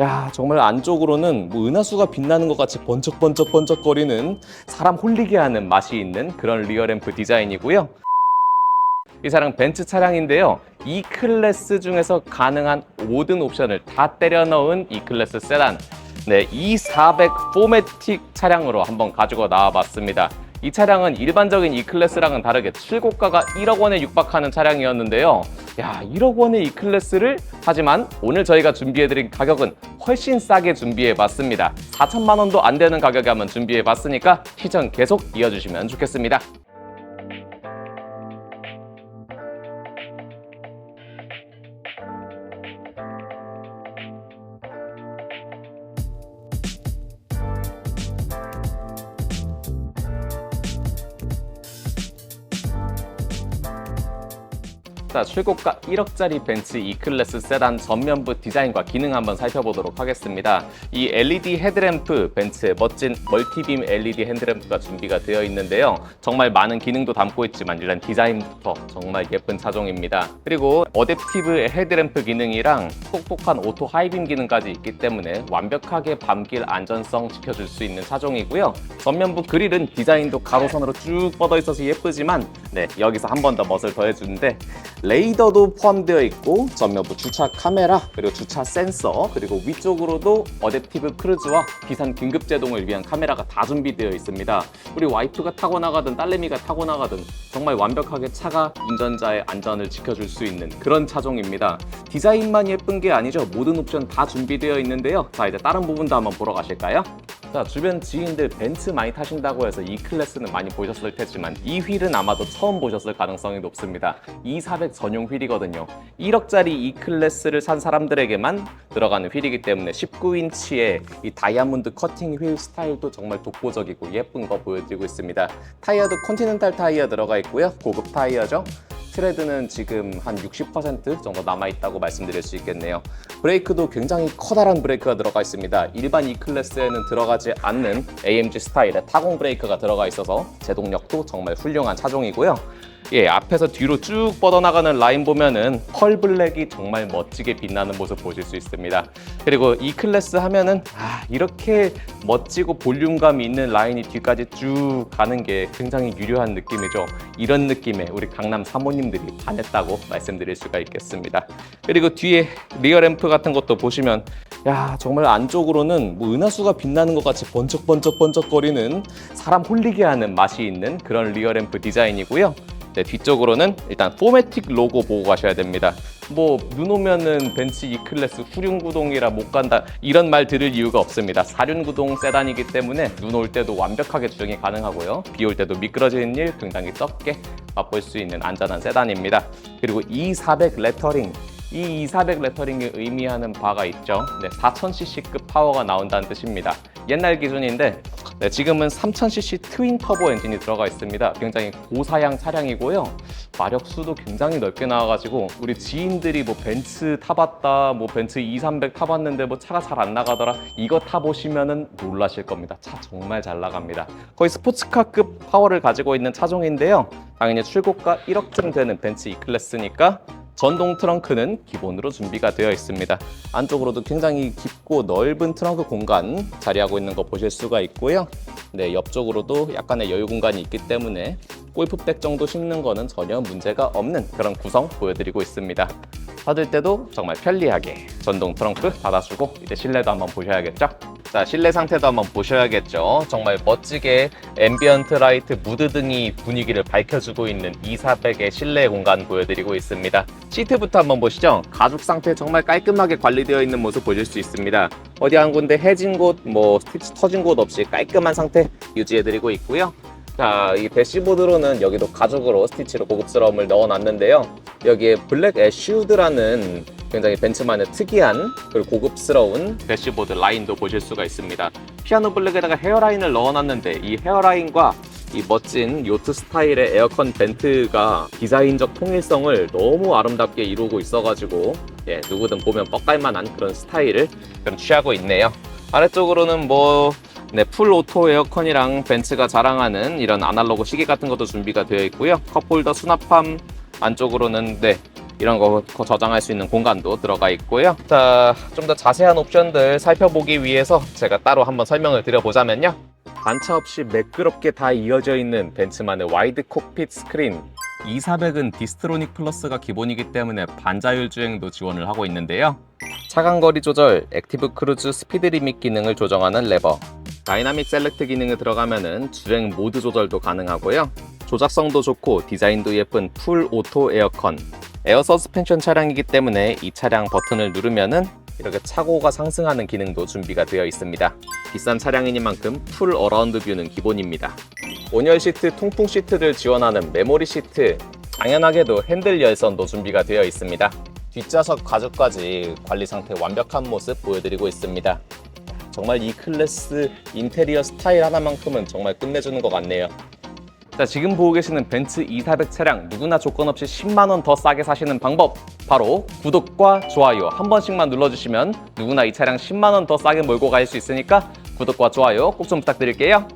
야 정말 안쪽으로는 뭐 은하수가 빛나는 것 같이 번쩍번쩍 번쩍거리는 사람 홀리게 하는 맛이 있는 그런 리어램프 디자인이고요. 이 차량 벤츠 차량인데요. E 클래스 중에서 가능한 모든 옵션을 다 때려 넣은 E 클래스 세단. 네, E400 포매틱 차량으로 한번 가지고 나와봤습니다. 이 차량은 일반적인 E 클래스랑은 다르게 출고가가 1억 원에 육박하는 차량이었는데요. 야, 1억 원의 E 클래스를 하지만 오늘 저희가 준비해드린 가격은 훨씬 싸게 준비해봤습니다. 4천만 원도 안 되는 가격에 한번 준비해봤으니까 시청 계속 이어주시면 좋겠습니다. 자, 출고가 1억짜리 벤츠 E클래스 세단 전면부 디자인과 기능 한번 살펴보도록 하겠습니다. 이 LED 헤드램프, 벤츠의 멋진 멀티빔 LED 헤드램프가 준비가 되어 있는데요. 정말 많은 기능도 담고 있지만 일단 디자인부터 정말 예쁜 차종입니다. 그리고 어댑티브 헤드램프 기능이랑 톡톡한 오토 하이빔 기능까지 있기 때문에 완벽하게 밤길 안전성 지켜줄 수 있는 차종이고요. 전면부 그릴은 디자인도 가로선으로 쭉 뻗어 있어서 예쁘지만 네, 여기서 한 번 더 멋을 더해주는데 레이더도 포함되어 있고 전면부 주차 카메라 그리고 주차 센서 그리고 위쪽으로도 어댑티브 크루즈와 비상 긴급 제동을 위한 카메라가 다 준비되어 있습니다. 우리 와이프가 타고 나가든 딸내미가 타고 나가든 정말 완벽하게 차가 운전자의 안전을 지켜줄 수 있는 그런 차종입니다. 디자인만 예쁜 게 아니죠. 모든 옵션 다 준비되어 있는데요. 자 이제 다른 부분도 한번 보러 가실까요? 자 주변 지인들 벤츠 많이 타신다고 해서 E 클래스는 많이 보셨을 테지만 이 휠은 아마도 처음 보셨을 가능성이 높습니다. E400 전용 휠이거든요. 1억짜리 E 클래스를 산 사람들에게만 들어가는 휠이기 때문에 19인치의 이 다이아몬드 커팅 휠 스타일도 정말 독보적이고 예쁜 거 보여드리고 있습니다. 타이어도 컨티넨탈 타이어 들어가 있고요. 고급 타이어죠. 트레드는 지금 한 60% 정도 남아있다고 말씀드릴 수 있겠네요. 브레이크도 굉장히 커다란 브레이크가 들어가 있습니다. 일반 E-클래스에는 들어가지 않는 AMG 스타일의 타공 브레이크가 들어가 있어서 제동력도 정말 훌륭한 차종이고요. 예, 앞에서 뒤로 쭉 뻗어나가는 라인 보면은 펄 블랙이 정말 멋지게 빛나는 모습 보실 수 있습니다. 그리고 E 클래스 하면은 아, 이렇게 멋지고 볼륨감 있는 라인이 뒤까지 쭉 가는 게 굉장히 유려한 느낌이죠. 이런 느낌에 우리 강남 사모님들이 반했다고 말씀드릴 수가 있겠습니다. 그리고 뒤에 리어 램프 같은 것도 보시면 야 정말 안쪽으로는 뭐 은하수가 빛나는 것 같이 번쩍번쩍번쩍거리는 사람 홀리게 하는 맛이 있는 그런 리어 램프 디자인이고요. 네, 뒤쪽으로는 일단 포매틱 로고 보고 가셔야 됩니다. 뭐 눈 오면은 벤츠 E 클래스 후륜 구동이라 못 간다 이런 말 들을 이유가 없습니다. 사륜 구동 세단이기 때문에 눈 올 때도 완벽하게 주행이 가능하고요. 비 올 때도 미끄러지는 일 굉장히 적게 맛볼 수 있는 안전한 세단입니다. 그리고 E400 레터링 이 2,400 레터링이 의미하는 바가 있죠. 네, 4,000cc급 파워가 나온다는 뜻입니다. 옛날 기준인데 네, 지금은 3,000cc 트윈 터보 엔진이 들어가 있습니다. 굉장히 고사양 차량이고요. 마력수도 굉장히 넓게 나와가지고 우리 지인들이 뭐 벤츠 타봤다, 뭐 벤츠 2,300 타봤는데 뭐 차가 잘 안 나가더라. 이거 타보시면은 놀라실 겁니다. 차 정말 잘 나갑니다. 거의 스포츠카급 파워를 가지고 있는 차종인데요. 당연히 출고가 1억쯤 되는 벤츠 E 클래스니까 전동 트렁크는 기본으로 준비가 되어 있습니다. 안쪽으로도 굉장히 깊고 넓은 트렁크 공간 자리하고 있는 거 보실 수가 있고요. 네, 옆쪽으로도 약간의 여유 공간이 있기 때문에 골프백 정도 심는 거는 전혀 문제가 없는 그런 구성 보여드리고 있습니다. 받을 때도 정말 편리하게 전동 트렁크 닫아주고 이제 실내도 한번 보셔야겠죠? 자, 실내 상태도 한번 보셔야겠죠? 정말 멋지게 앰비언트 라이트 무드 등이 분위기를 밝혀주고 있는 2,400의 실내 공간 보여드리고 있습니다. 시트부터 한번 보시죠. 가죽 상태 정말 깔끔하게 관리되어 있는 모습 보실 수 있습니다. 어디 한 군데 해진 곳, 뭐 스티치 터진 곳 없이 깔끔한 상태 유지해드리고 있고요. 자, 이 대시보드로는 여기도 가죽으로 스티치로 고급스러움을 넣어놨는데요. 여기에 블랙 애쉬우드라는 굉장히 벤츠만의 특이한 그리고 고급스러운 대시보드 라인도 보실 수가 있습니다. 피아노 블랙에다가 헤어라인을 넣어놨는데 이 헤어라인과 이 멋진 요트 스타일의 에어컨 벤트가 디자인적 통일성을 너무 아름답게 이루고 있어가지고 예, 누구든 보면 뻑갈만한 그런 스타일을 그럼 취하고 있네요. 아래쪽으로는 뭐 네, 풀 오토 에어컨이랑 벤츠가 자랑하는 이런 아날로그 시계 같은 것도 준비가 되어 있고요. 컵홀더 수납함 안쪽으로는 네, 이런 거 저장할 수 있는 공간도 들어가 있고요. 자, 좀 더 자세한 옵션들 살펴보기 위해서 제가 따로 한번 설명을 드려보자면요. 반차 없이 매끄럽게 다 이어져 있는 벤츠만의 와이드 콕핏 스크린 2400은 디스트로닉 플러스가 기본이기 때문에 반자율 주행도 지원을 하고 있는데요. 차간 거리 조절, 액티브 크루즈 스피드 리밋 기능을 조정하는 레버, 다이나믹 셀렉트 기능이 들어가면은 주행 모드 조절도 가능하고요. 조작성도 좋고 디자인도 예쁜 풀 오토 에어컨, 에어 서스펜션 차량이기 때문에 이 차량 버튼을 누르면은 이렇게 차고가 상승하는 기능도 준비가 되어 있습니다. 비싼 차량이니만큼 풀 어라운드 뷰는 기본입니다. 온열 시트, 통풍 시트를 지원하는 메모리 시트, 당연하게도 핸들 열선도 준비가 되어 있습니다. 뒷좌석 가죽까지 관리 상태 완벽한 모습 보여드리고 있습니다. 정말 이 클래스 인테리어 스타일 하나만큼은 정말 끝내주는 것 같네요. 자, 지금 보고 계시는 벤츠 2400 차량 누구나 조건 없이 10만 원 더 싸게 사시는 방법 바로 구독과 좋아요 한 번씩만 눌러주시면 누구나 이 차량 10만 원 더 싸게 몰고 갈 수 있으니까 구독과 좋아요 꼭 좀 부탁드릴게요.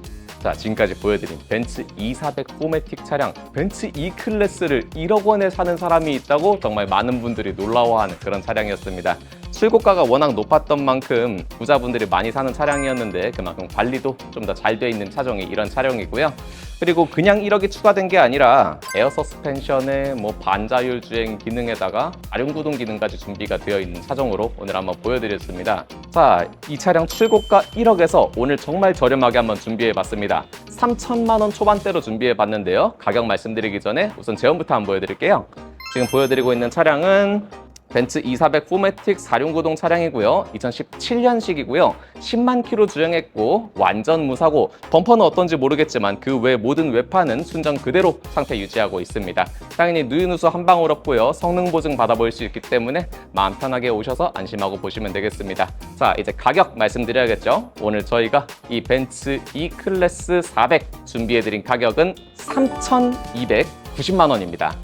자, 지금까지 보여드린 벤츠 2400 포매틱 차량 벤츠 E 클래스를 1억 원에 사는 사람이 있다고 정말 많은 분들이 놀라워하는 그런 차량이었습니다. 출고가가 워낙 높았던 만큼 부자분들이 많이 사는 차량이었는데 그만큼 관리도 좀 더 잘 돼 있는 차종이 이런 차량이고요. 그리고 그냥 1억이 추가된 게 아니라 에어 서스펜션에 뭐 반자율 주행 기능에다가 아륜 구동 기능까지 준비가 되어 있는 차종으로 오늘 한번 보여드렸습니다. 자, 이 차량 출고가 1억에서 오늘 정말 저렴하게 한번 준비해봤습니다. 3천만 원 초반대로 준비해봤는데요. 가격 말씀드리기 전에 우선 제원부터 한번 보여드릴게요. 지금 보여드리고 있는 차량은 벤츠 2400 포매틱 4륜구동 차량이고요. 2017년식이고요. 10만 킬로 주행했고 완전 무사고 범퍼는 어떤지 모르겠지만 그 외 모든 외판은 순정 그대로 상태 유지하고 있습니다. 당연히 누유누수 한 방울 없고요. 성능 보증 받아볼 수 있기 때문에 마음 편하게 오셔서 안심하고 보시면 되겠습니다. 자 이제 가격 말씀드려야겠죠. 오늘 저희가 이 벤츠 E 클래스 400 준비해드린 가격은 3,290만 원입니다.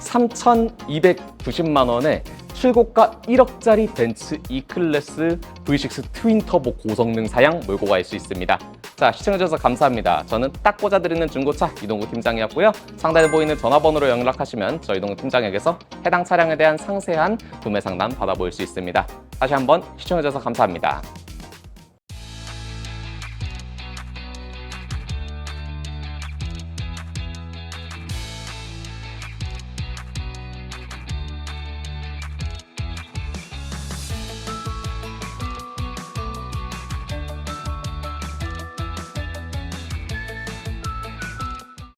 3,290만 원에 출고가 1억짜리 벤츠 E클래스 V6 트윈 터보 고성능 사양 몰고 갈 수 있습니다. 자, 시청해주셔서 감사합니다. 저는 딱 꽂아드리는 중고차 이동구 팀장이었고요. 상단에 보이는 전화번호로 연락하시면 저희 이동구 팀장에게서 해당 차량에 대한 상세한 구매 상담 받아볼 수 있습니다. 다시 한번 시청해주셔서 감사합니다.